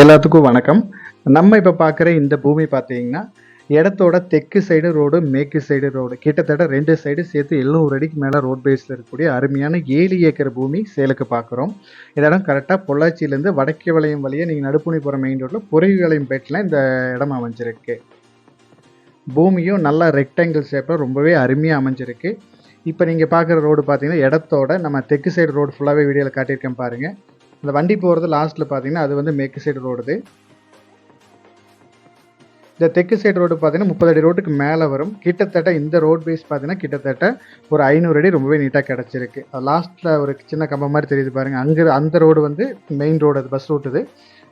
எல்லாத்துக்கும் வணக்கம். நம்ம இப்போ பார்க்குற இந்த பூமி பார்த்தீங்கன்னா இடத்தோட தெற்கு சைடு ரோடு மேற்கு சைடு ரோடு கிட்டத்தட்ட ரெண்டு சைடு சேர்த்து எழுநூறு அடிக்கு மேலே ரோட் பேஸில் இருக்கக்கூடிய அருமையான ஏழு ஏக்கர் பூமி சேலுக்கு பார்க்குறோம் இந்த இடம் கரெக்டாக பொள்ளாச்சியிலேருந்து வடக்கு வளையம் வழியாக நீங்கள் நடுப்புணி போகிற மெயின் ரோட்டில் பொறிவு வளையம் பேட்டில் இந்த இடம் அமைஞ்சிருக்கு. பூமியும் நல்லா ரெக்டாங்கிள் ஷேப்பில் ரொம்பவே அருமையாக அமைஞ்சிருக்கு. இப்போ நீங்கள் பார்க்குற ரோடு பார்த்தீங்கன்னா இடத்தோட நம்ம தெற்கு சைடு ரோடு ஃபுல்லாகவே வீடியோவில் காட்டியிருக்கேன் பாருங்கள் அந்த வண்டி போகிறது லாஸ்ட்டில் பார்த்தீங்கன்னா அது வந்து மேற்கு சைடு ரோடுது இந்த தெற்கு சைடு ரோடு பார்த்தீங்கன்னா முப்பது அடி ரோட்டுக்கு மேலே வரும். கிட்டத்தட்ட இந்த ரோட் பேஸ் பார்த்தீங்கன்னா கிட்டத்தட்ட ஒரு ஐநூறு அடி ரொம்பவே நீட்டாக கிடச்சிருக்கு. லாஸ்ட்டில் ஒரு சின்ன கம்பம் மாதிரி தெரியுது பாருங்கள் அங்கே அந்த ரோடு வந்து மெயின் ரோடு அது பஸ் ரூட்டுது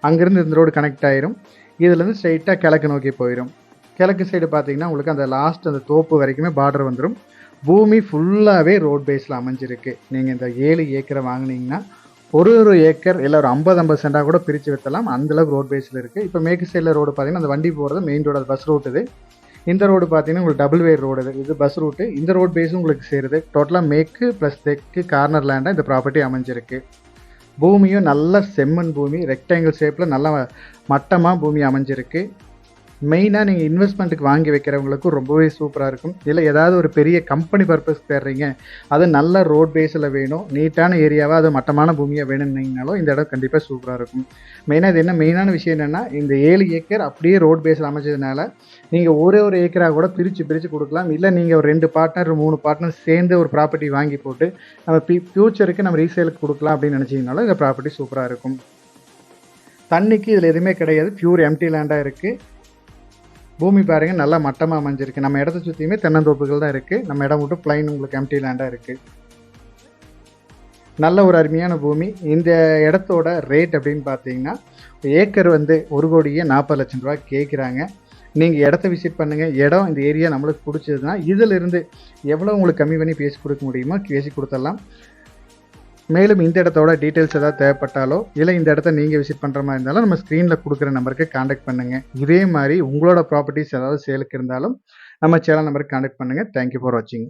அங்கேருந்து இந்த ரோடு கனெக்ட் ஆயிரும். இதுலேருந்து ஸ்ட்ரைட்டாக கிழக்கு நோக்கி போயிடும் கிழக்கு சைடு பார்த்தீங்கன்னா உங்களுக்கு அந்த லாஸ்ட் அந்த தோப்பு வரைக்குமே பார்டர் வந்துடும் பூமி ஃபுல்லாகவே ரோட் பேஸில் அமைஞ்சிருக்கு. நீங்கள் இந்த ஏழு ஏக்கரை வாங்கினீங்கன்னா ஒரு ஒரு ஏக்கர் இல்லை ஒரு ஐம்பது ஐம்பது சென்டாக கூட பிரித்து விற்றலாம் அந்தளவுக்கு ரோட் பேஸில் இருக்குது இப்போ மேற்கு சைடில் ரோடு பார்த்தீங்கன்னா அந்த வண்டி போகிறது மெயின் ரோடு அது பஸ் ரூட் இது. இந்த ரோடு பார்த்தீங்கன்னா உங்களுக்கு டபுள் வேர் ரோடு இது. இது பஸ் ரூட்டு இந்த ரோட் பேஸும் உங்களுக்கு சேருது. டோட்டலாக மேற்கு ப்ளஸ் தெற்கு கார்னர் லேண்டாக இந்த ப்ராப்பர்ட்டி அமைஞ்சிருக்கு. பூமியும் நல்ல செம்மண் பூமி ரெக்டாங்கிள் ஷேப்பில் நல்லா மட்டமாக பூமி அமைஞ்சிருக்கு. மெயினாக நீங்கள் இன்வெஸ்ட்மெண்ட்டுக்கு வாங்கி வைக்கிறவங்களுக்கும் ரொம்பவே சூப்பராக இருக்கும். இல்லை ஏதாவது ஒரு பெரிய கம்பெனி பர்பஸ் தேடுறீங்க அது நல்ல ரோட் பேஸில் வேணும் நீட்டான ஏரியாவாக அது மட்டமான பூமியாக வேணும்னீங்கனாலும் இந்த இடம் கண்டிப்பாக சூப்பராக இருக்கும். மெயினாக இது என்ன மெயினான விஷயம் என்னென்னா இந்த ஏழு ஏக்கர் அப்படியே ரோட் பேஸில் அமைச்சதுனால நீங்கள் ஒரே ஒரு ஏக்கராக கூட பிரித்து பிரித்து கொடுக்கலாம். இல்லை நீங்கள் ஒரு ரெண்டு பார்ட்னர் மூணு பார்ட்னர் சேர்ந்து ஒரு ப்ராப்பர்ட்டி வாங்கி போட்டு நம்ம ஃப்யூச்சருக்கு நம்ம ரீசேலுக்கு கொடுக்கலாம் அப்படின்னு நினச்சிங்கனாலும் இந்த ப்ராப்பர்ட்டி சூப்பராக இருக்கும். தண்ணிக்கு இதில் எதுவுமே கிடையாது. பியூர் எம்டி லேண்டாக இருக்குது பூமி பாருங்கள் நல்லா மட்டமாக அமைஞ்சிருக்கு. நம்ம இடத்த சுற்றியுமே தென்னந்தோப்புகள் தான் இருக்குது நம்ம இடம் மட்டும் பிளைன் உங்களுக்கு எம்டி லேண்டாக இருக்குது நல்ல ஒரு அருமையான பூமி. இந்த இடத்தோட ரேட் அப்படின்னு பார்த்தீங்கன்னா ஏக்கர் வந்து ஒரு கோடியே நாற்பது லட்சம் ரூபா கேட்குறாங்க நீங்கள் இடத்த விசிட் பண்ணுங்கள் இடம் இந்த ஏரியா நம்மளுக்கு பிடிச்சதுன்னா இதிலிருந்து எவ்வளோ உங்களுக்கு கம்மி பண்ணி பேசி கொடுக்க முடியுமோ பேசி கொடுத்துடலாம். மேலும் இந்த இடத்தோட டீட்டெயில்ஸ் ஏதாவது தேவைப்பட்டாலோ இல்லை இந்த இடத்த நீங்கள் விசிட் பண்ணுற மாதிரி இருந்தாலும் நம்ம ஸ்க்ரீனில் கொடுக்குற நம்பருக்கு காண்டாக்ட் பண்ணுங்கள் இதே மாதிரி உங்களோட ப்ராப்பர்ட்டிஸ் ஏதாவது சேலுக்கு இருந்தாலும் நம்ம சேனல் நம்பருக்கு காண்டாக்ட் பண்ணுங்கள் தேங்க்யூ ஃபார் வாட்சிங்